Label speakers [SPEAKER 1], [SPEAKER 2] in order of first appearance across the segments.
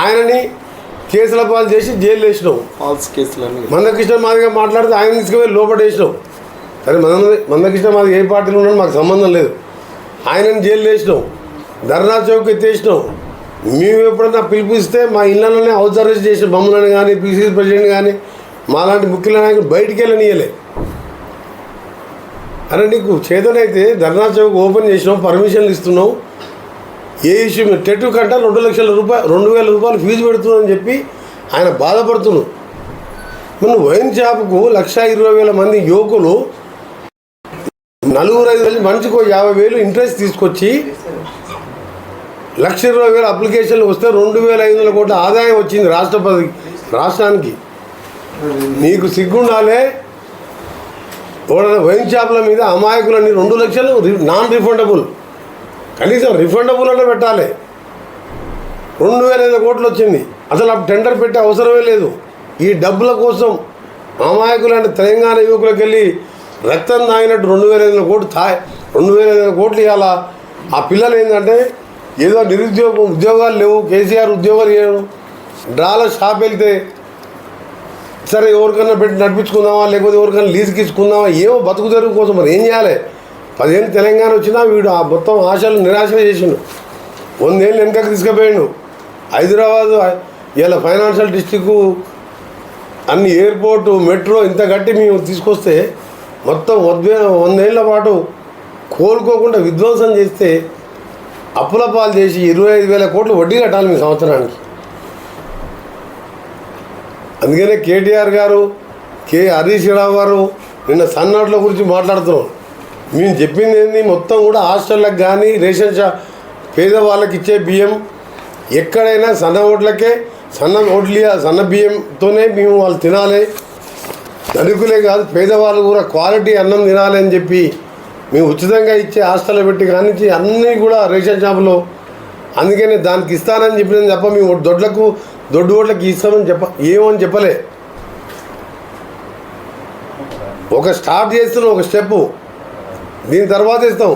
[SPEAKER 1] ఆయనని కేసుల పాలు చేసి జైలు వేసినావు
[SPEAKER 2] ఫాల్స్ కేసులని
[SPEAKER 1] మందకృష్ణ మాదిగా మాట్లాడితే ఆయన తీసుకుపోయి లోపల వేసినావు సరే మంద మందకృష్ణ మాది ఏ పార్టీలో ఉన్నాడు మాకు సంబంధం లేదు. ఆయనని జైలు వేసినావు ధర్నా చౌక్ ఎత్తేసినావు మేము ఎప్పుడన్నా పిలిపిస్తే మా ఇళ్ళలోనే హౌస్ అరెస్ట్ చేసిన బొమ్మలను కానీ పీసీసీ ప్రెసిడెంట్ కానీ మాలాంటి ముఖ్యుల నాయకులు బయటికి వెళ్ళనియలే. అరే నీకు చేతనైతే ధర్నా చౌక్ ఓపెన్ చేసినావు పర్మిషన్లు ఇస్తున్నావు ఏ ఇష్యూ మీద టెట్ కంటే రెండు లక్షల రూపాయలు రెండు వేల రూపాయలు ఫీజు పెడుతున్నావు చెప్పి ఆయన బాధపడుతున్నాడు. మన వైన్ షాప్కు లక్ష ఇరవై వేల మంది యువకులు నలుగురు ఐదు వేలు మనిషికి యాభై వేలు ఇంట్రెస్ట్ తీసుకొచ్చి లక్ష ఇరవై వేల అప్లికేషన్లు వస్తే రెండు వేల ఐదు వందల కోట్ల ఆదాయం వచ్చింది రాష్ట్రపతి రాష్ట్రానికి. నీకు సిగ్గుండాలే? వైన్ షాపుల మీద అమాయకులని రెండు లక్షలు రి- నాన్ రిఫండబుల్ కనీసం రిఫండబుల్ అన్న పెట్టాలి. రెండు వేల ఐదు కోట్లు వచ్చింది. అసలు ఆ టెండర్ పెట్టే అవసరమే లేదు. ఈ డబ్బుల కోసం అమాయకులైన తెలంగాణ యువకులకు వెళ్ళి రక్తం తాగినట్టు రెండు వేల ఐదు కోట్లు తా రెండు వేల ఐదు కోట్లు ఇవ్వాలా ఆ పిల్లలు ఏంటంటే ఏదో నిరుద్యోగం ఉద్యోగాలు లేవు. కేసీఆర్ ఉద్యోగాలు లేవు డ్రాల షాప్ వెళ్తే సరే ఎవరికన్నా పెట్టి నడిపించుకుందామా? లేకపోతే ఎవరికైనా లీజుకి ఇచ్చుకుందామా? ఏమో బతుకు తెరుగు కోసం మరి ఏం చేయాలి? పదిహేను తెలంగాణ వచ్చినా వీడు ఆ మొత్తం ఆశలు నిరాశ చేసిండు. వందేళ్ళు వెనకకి తీసుకుపోయిండు. హైదరాబాదు ఇలా ఫైనాన్షియల్ డిస్టిక్ అన్ని ఎయిర్పోర్టు మెట్రో ఇంత కట్టి మేము తీసుకొస్తే మొత్తం వద్వే వందేళ్ళ పాటు కోలుకోకుండా విధ్వంసం చేస్తే అప్పుల పాలు చేసి ఇరవై ఐదు వేల కోట్లు వడ్డీ కట్టాలి మీ సంవత్సరానికి. అందుకనే కేటీఆర్ గారు కె హరీష్ రావు గారు నిన్న సన్నోట్ల గురించి మాట్లాడుతున్నాం మేము చెప్పింది ఏంది? మొత్తం కూడా హాస్టళ్ళకి కానీ రేషన్ షాప్ పేదవాళ్ళకి ఇచ్చే బియ్యం ఎక్కడైనా సన్న ఓట్లకే సన్న ఓట్లు సన్న బియ్యంతోనే మేము వాళ్ళు తినాలి. ధనికులే కాదు పేదవాళ్ళు కూడా క్వాలిటీ అన్నం తినాలి అని చెప్పి మేము ఉచితంగా ఇచ్చే హాస్టల్లో పెట్టి కానించి అన్నీ కూడా రేషన్ షాపులో. అందుకనే దానికి ఇస్తానని చెప్పిన తప్ప మేము దొడ్లకు దొడ్డు ఓట్లకి ఇస్తామని చెప్ప ఏమని చెప్పలే. ఒక స్టార్ట్ చేస్తున్నాం ఒక స్టెప్పు. దీని తర్వాత ఇస్తాం.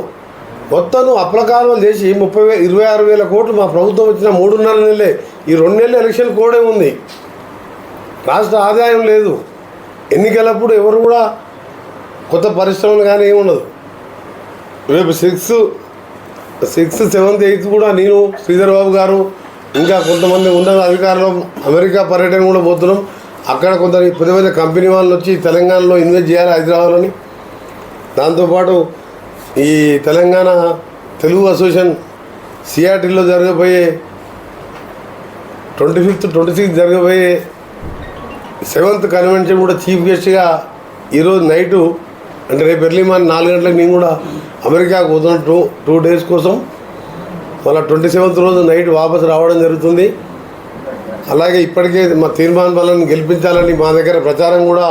[SPEAKER 1] మొత్తం నువ్వు అప్లకాలం చేసి ముప్పై వేల ఇరవై ఆరు వేల కోట్లు మా ప్రభుత్వం వచ్చిన మూడున్నర నెలలే. ఈ రెండు నెలలు ఎలక్షన్ కోడే ఉంది. రాష్ట్ర ఆదాయం లేదు. ఎన్నికలప్పుడు ఎవరు కూడా కొత్త పరిశ్రమలు కానీ ఏముండదు రేపు సిక్స్ సిక్స్త్ సెవెంత్ ఎయిత్ కూడా నేను శ్రీధర్ బాబు గారు ఇంకా కొంతమంది ఉన్నత అధికారులు అమెరికా పర్యటన కూడా పోతున్నాం. అక్కడ కొంత పెద్ద పెద్ద కంపెనీ వాళ్ళు వచ్చి తెలంగాణలో ఇన్వెస్ట్ చేయాలి హైదరాబాద్లోని. దాంతోపాటు ఈ తెలంగాణ తెలుగు అసోసియేషన్ సిఆర్టీలో జరగబోయే ట్వంటీ ఫిఫ్త్ ట్వంటీ సిక్స్త్ జరగబోయే సెవెంత్ కన్వెన్షన్ కూడా చీఫ్ గెస్ట్గా ఈరోజు నైటు అంటే రేపు ఎర్లీ మార్నింగ్ నాలుగు గంటలకు నేను కూడా అమెరికాకు పోతున్నాను టూ టూ డేస్ కోసం. మళ్ళీ ట్వంటీ సెవెంత్ రోజు నైట్ వాపస్ రావడం జరుగుతుంది. అలాగే ఇప్పటికే మా తీర్మాన్ బలాన్ని గెలిపించాలని మా దగ్గర ప్రచారం కూడా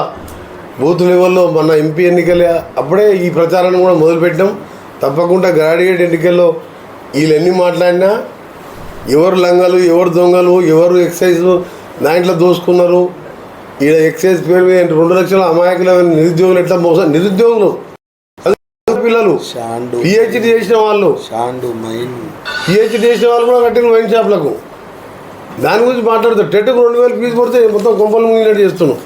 [SPEAKER 1] బూత్ లెవెల్లో మన ఎంపీ ఎన్నికలు అప్పుడే ఈ ప్రచారాన్ని కూడా మొదలుపెట్టాం తప్పకుండా గ్రాడ్యుయేట్ ఎన్నికల్లో వీళ్ళు ఎన్ని మాట్లాడినా ఎవరు లంగలు ఎవరు దొంగలు ఎవరు ఎక్సైజ్ దాంట్లో దోసుకున్నారు. ఈడ ఎక్సైజ్ పేరు మీద రెండు లక్షల అమాయకులమైన నిరుద్యోగులు ఎట్లా మోసం? నిరుద్యోగులు. పిల్లలు. పిహెచ్డి చేసిన వాళ్ళు. పిహెచ్డి చేసిన వాళ్ళు కూడా కట్టిన వైన్ షాప్లకు. దాని గురించి మాట్లాడుతారు టెట్కు రెండు వేలు ఫీజు పడితే మొత్తం కొంపలు ముగినట్టు చేస్తున్నాం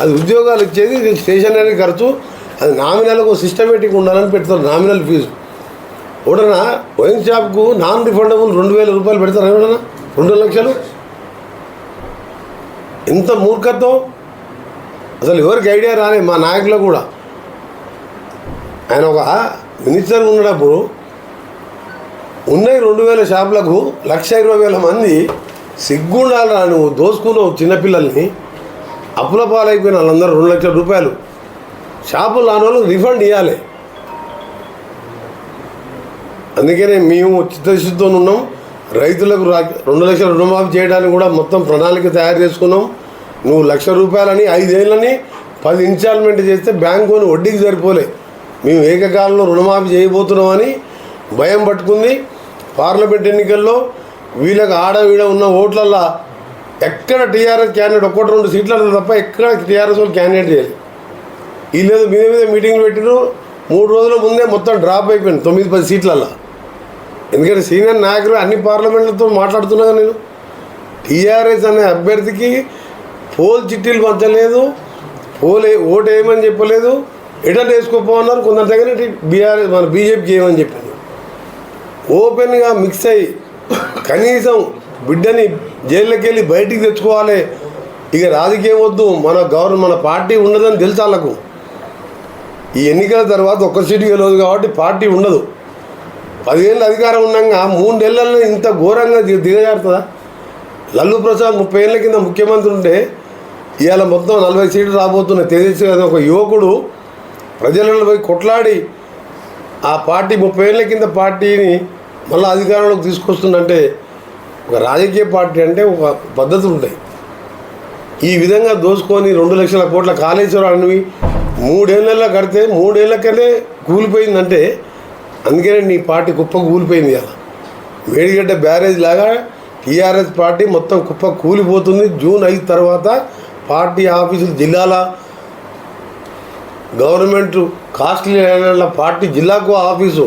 [SPEAKER 1] అది ఉద్యోగాలు ఇచ్చేది స్టేషనరీ ఖర్చు అది నామినల్కు సిస్టమేటిక్ ఉండాలని పెడతారు నామినల్ ఫీజు ఎవడన్నా వైన్ షాప్కు నాన్ రిఫండబుల్ రెండు వేల రూపాయలు పెడతారు ఎవడన్నా? రెండు లక్షలు? ఎంత మూర్ఖత్వం? అసలు ఎవరికి ఐడియా రాలే మా నాయకులు కూడా. ఆయన ఒక మినిస్టర్ ఉన్నప్పుడు ఉన్నాయి రెండు వేల షాపులకు లక్ష ఇరవై వేల మంది సిగ్గుండాలరా నువ్వు దోసుకున్నావు చిన్నపిల్లల్ని. అప్పుల పాలైపోయిన వాళ్ళందరూ రెండు లక్షల రూపాయలు. షాపులు రాని వాళ్ళకి రిఫండ్ ఇవ్వాలి అందుకనే మేము చిత్తశుద్ధితో ఉన్నాం. రైతులకు రా రెండు లక్షల రుణమాఫీ చేయడానికి కూడా మొత్తం ప్రణాళిక తయారు చేసుకున్నాం. నువ్వు లక్ష రూపాయలని ఐదేళ్ళని పది ఇన్స్టాల్మెంట్ చేస్తే బ్యాంకు వడ్డీకి సరిపోలే. మేము ఏకకాలంలో రుణమాఫీ చేయబోతున్నామని భయం పట్టుకుంది. పార్లమెంట్ ఎన్నికల్లో వీళ్ళకి ఆడ వీడ ఉన్న ఓట్లల్లో ఎక్కడ టీఆర్ఎస్ క్యాండిడేట్ ఒక్కటి రెండు సీట్లు సీట్లలో తప్ప ఎక్కడ టీఆర్ఎస్ వాళ్ళు క్యాండిడేట్ చేయాలి ఈ లేదు మీద మీద మీటింగ్లు పెట్టిరు. మూడు రోజుల ముందే మొత్తం డ్రాప్ అయిపోయింది తొమ్మిది పది సీట్లల్లో. ఎందుకంటే సీనియర్ నాయకులు అన్ని పార్లమెంట్లతో మాట్లాడుతున్నాగా నేను. టీఆర్ఎస్ అనే అభ్యర్థికి పోల్ చిట్టీలు పంచలేదు. పోల్ ఓటు వేయమని చెప్పలేదు. ఎటట్ వేసుకోపోన్నారు కొందరి దగ్గర బీఆర్ఎస్ మన బీజేపీకి ఏమని చెప్పింది ఓపెన్గా మిక్స్ అయ్యి కనీసం బిడ్డని జైల్లోకి వెళ్ళి బయటికి తెచ్చుకోవాలి. ఇక రాజకీయం వద్దు. మన గవర్నమెంట్ మన పార్టీ ఉండదని తెలుసు వాళ్ళకు ఈ ఎన్నికల తర్వాత ఒక్క సీటు గెలవదు కాబట్టి పార్టీ ఉండదు. పదిహేళ్ళు అధికారం ఉండగా మూడేళ్ళలో ఇంత ఘోరంగా దిగజారుతుందా? లల్లు ప్రసాద్ ముప్పై ఏళ్ళ కింద ముఖ్యమంత్రి ఉంటే ఇవాళ మొత్తం నలభై సీట్లు రాబోతున్న తేజస్వి అనే ఒక యువకుడు ప్రజలలో పోయి కొట్లాడి ఆ పార్టీ ముప్పై ఏళ్ళ కింద పార్టీని మళ్ళీ అధికారంలోకి తీసుకొస్తుందంటే ఒక రాజకీయ పార్టీ అంటే ఒక పద్ధతులు ఉంటాయి ఈ విధంగా దోసుకొని రెండు లక్షల కోట్ల కాళేశ్వరాన్ని మూడేళ్ళలో కడితే మూడేళ్ళకనే కూలిపోయిందంటే అందుకనే నీ పార్టీ కుప్ప కూలిపోయింది కదా. వేడిగడ్డ బ్యారేజ్ లాగా టీఆర్ఎస్ పార్టీ మొత్తం కుప్ప కూలిపోతుంది. జూన్ ఐదు తర్వాత పార్టీ ఆఫీసులు జిల్లాల గవర్నమెంట్ కాస్ట్లీ పార్టీ జిల్లాకు ఆఫీసు.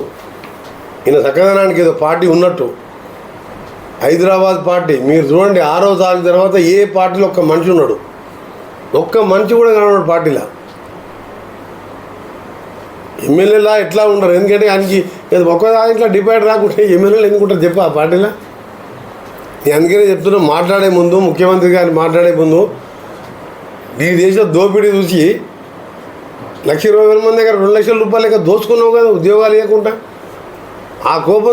[SPEAKER 1] ఈయన సక్కదనానికి ఏదో పార్టీ ఉన్నట్టు. హైదరాబాద్ పార్టీ మీరు చూడండి ఆరో తారీఖు తర్వాత ఏ పార్టీలో ఒక్క మనిషి ఉన్నాడు. ఒక్క మనిషి కూడా కనబడు పార్టీలో. ఎమ్మెల్యేలా ఎట్లా ఉండరు? ఎందుకంటే ఆయనకి ఒక్క దాంట్లో డిపైడ్ రాకుంటే ఎమ్మెల్యేలు ఎందుకుంటారు చెప్పు ఆ పార్టీలో. నేను అందుకనే చెప్తున్నా మాట్లాడే ముందు ముఖ్యమంత్రి గారిని మాట్లాడే ముందు ఈ దేశ దోపిడీ చూసి లక్ష ఇరవై వేల మంది దగ్గర రెండు లక్షల రూపాయలు దోచుకున్నావు కదా ఉద్యోగాలు లేకుండా. ఆ కోపం